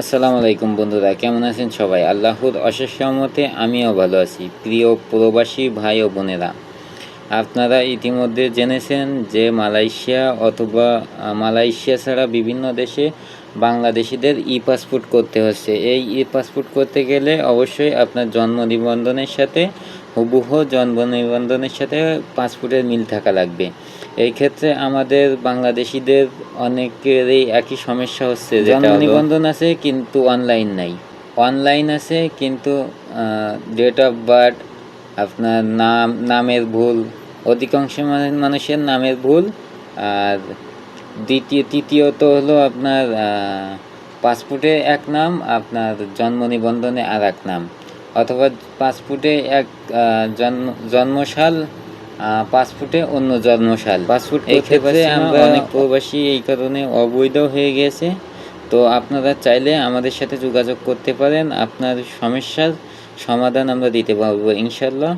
আসসালামু আলাইকুম বন্ধুরা, কেমন আছেন সবাই? আল্লাহর অশেষ সহমতে আমিও ভালো আছি। প্রিয় প্রবাসী ভাই ও বোনেরা, আপনারা ইতিমধ্যে জেনেছেন যে মালয়েশিয়া অথবা মালয়েশিয়া ছাড়া বিভিন্ন দেশে বাংলাদেশিদের ই পাসপোর্ট করতে হচ্ছে। এই ই পাসপোর্ট করতে গেলে অবশ্যই আপনার জন্ম নিবন্ধনের সাথে হুবহু জন্ম নিবন্ধনের সাথে পাসপোর্টের মিল থাকা লাগবে। এই ক্ষেত্রে আমাদের বাংলাদেশিদের অনেকেরই একই সমস্যা হচ্ছে জন্ম নিবন্ধন আছে কিন্তু অনলাইন নাই। অনলাইন আছে কিন্তু ডেট অফ বার্থ আপনার নাম নামের ভুল অধিকাংশ মানুষের নামের ভুল আর দ্বিতীয় তৃতীয়ত হলো আপনার পাসপোর্টে এক নাম আপনার জন্ম নিবন্ধনে আর এক নাম। অথবা পাসপোর্টে এক আহ, জন্ম জন্মসাল পাঁচ পাসপোর্টে অন্য জন্মসাল পাসপোর্ট এই ক্ষেত্রে আমরা অনেক প্রবাসী এই কারণে অবৈধ হয়ে গেছে। তো আপনারা চাইলে আমাদের সাথে যোগাযোগ করতে পারেন। আপনার সমস্যার সমাধান আমরা দিতে পারব ইনশাল্লাহ